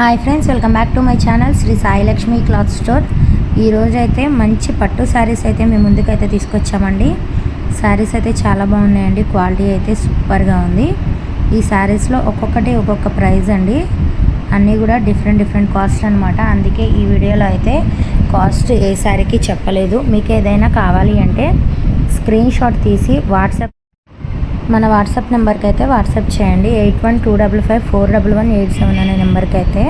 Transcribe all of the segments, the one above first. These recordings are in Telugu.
Hi friends welcome back to my channel Shri Sailakshmi cloth store ఈరోజు అయితే మంచి పట్టు శారీస్ అయితే మేము ముందుకైతే తీసుకొచ్చామండి. శారీస్ అయితే చాలా బాగున్నాయండి క్వాలిటీ అయితే సూపర్గా ఉంది. ఈ శారీస్లో ఒక్కొక్కటి ఒక్కొక్క ప్రైస్ అండి. అన్నీ కూడా డిఫరెంట్ డిఫరెంట్ కాస్ట్ అనమాట అందుకే ఈ వీడియోలో అయితే కాస్ట్ ఏ శారీకి చెప్పలేదు. మీకు ఏదైనా కావాలి అంటే స్క్రీన్ షాట్ తీసి వాట్సాప్ మన వాట్సాప్ నెంబర్కి అయితే వాట్సాప్ చేయండి. Eight one two double five four double one eight seven అనే నెంబర్కి అయితే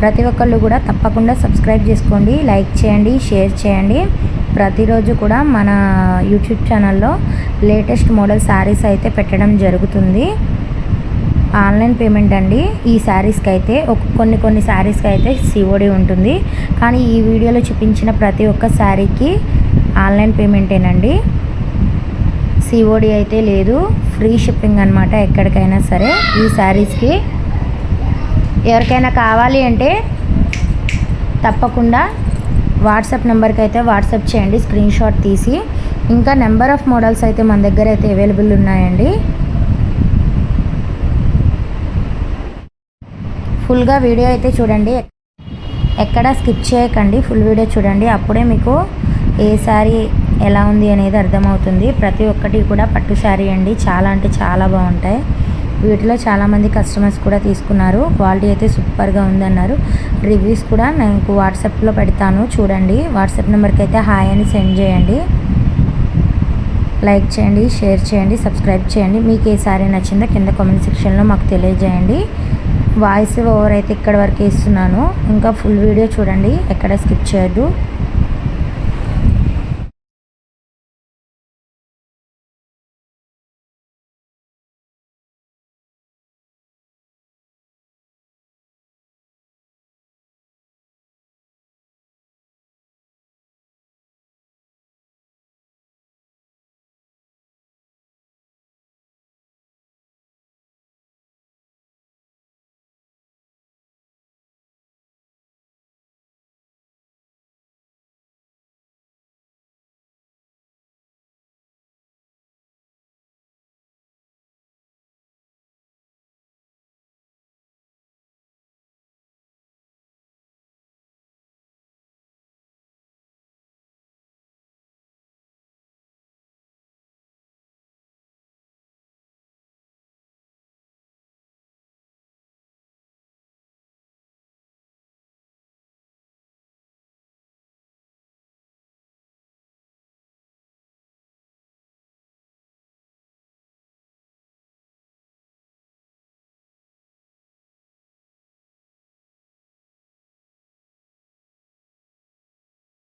ప్రతి ఒక్కళ్ళు కూడా తప్పకుండా సబ్స్క్రైబ్ చేసుకోండి లైక్ చేయండి షేర్ చేయండి. ప్రతిరోజు కూడా మన యూట్యూబ్ ఛానల్లో లేటెస్ట్ మోడల్ శారీస్ అయితే పెట్టడం జరుగుతుంది. ఆన్లైన్ పేమెంట్ అండి. ఈ శారీస్కి అయితే ఒక కొన్ని కొన్ని శారీస్కి అయితే సిఓడి ఉంటుంది. కానీ ఈ వీడియోలో చూపించిన ప్రతి ఒక్క శారీకి ఆన్లైన్ పేమెంటేనండి. సిఓడి అయితే లేదు. ఫ్రీ షిప్పింగ్ అనమాట ఎక్కడికైనా సరే ఈ శారీస్కి. ఎవరికైనా కావాలి అంటే తప్పకుండా వాట్సాప్ నెంబర్కి అయితే వాట్సాప్ చేయండి స్క్రీన్ షాట్ తీసి. ఇంకా నెంబర్ ఆఫ్ మోడల్స్ అయితే మన దగ్గర అయితే అవైలబుల్ ఉన్నాయండి. ఫుల్గా వీడియో అయితే చూడండి. ఎక్కడ స్కిప్ చేయకండి ఫుల్ వీడియో చూడండి. అప్పుడే మీకు ఏ శారీ ఎలా ఉంది అనేది అర్థమవుతుంది. ప్రతి ఒక్కటి కూడా పట్టు శారీ అండి. చాలా అంటే చాలా బాగుంటాయి. వీటిలో చాలామంది కస్టమర్స్ కూడా తీసుకున్నారు. క్వాలిటీ అయితే సూపర్గా ఉందన్నారు రివ్యూస్ కూడా నాకు వాట్సాప్లో పెడతాను. చూడండి. వాట్సాప్ నెంబర్కి అయితే హాయ్ అని సెండ్ చేయండి. లైక్ చేయండి షేర్ చేయండి సబ్స్క్రైబ్ చేయండి. మీకు ఏ సారీ నచ్చిందో కింద కామెంట్ సెక్షన్లో మాకు తెలియజేయండి. వాయిస్ ఓవర్ అయితే ఇక్కడ వరకు ఇస్తున్నాను. ఇంకా ఫుల్ వీడియో చూడండి. ఎక్కడ స్కిప్ చేయొద్దు.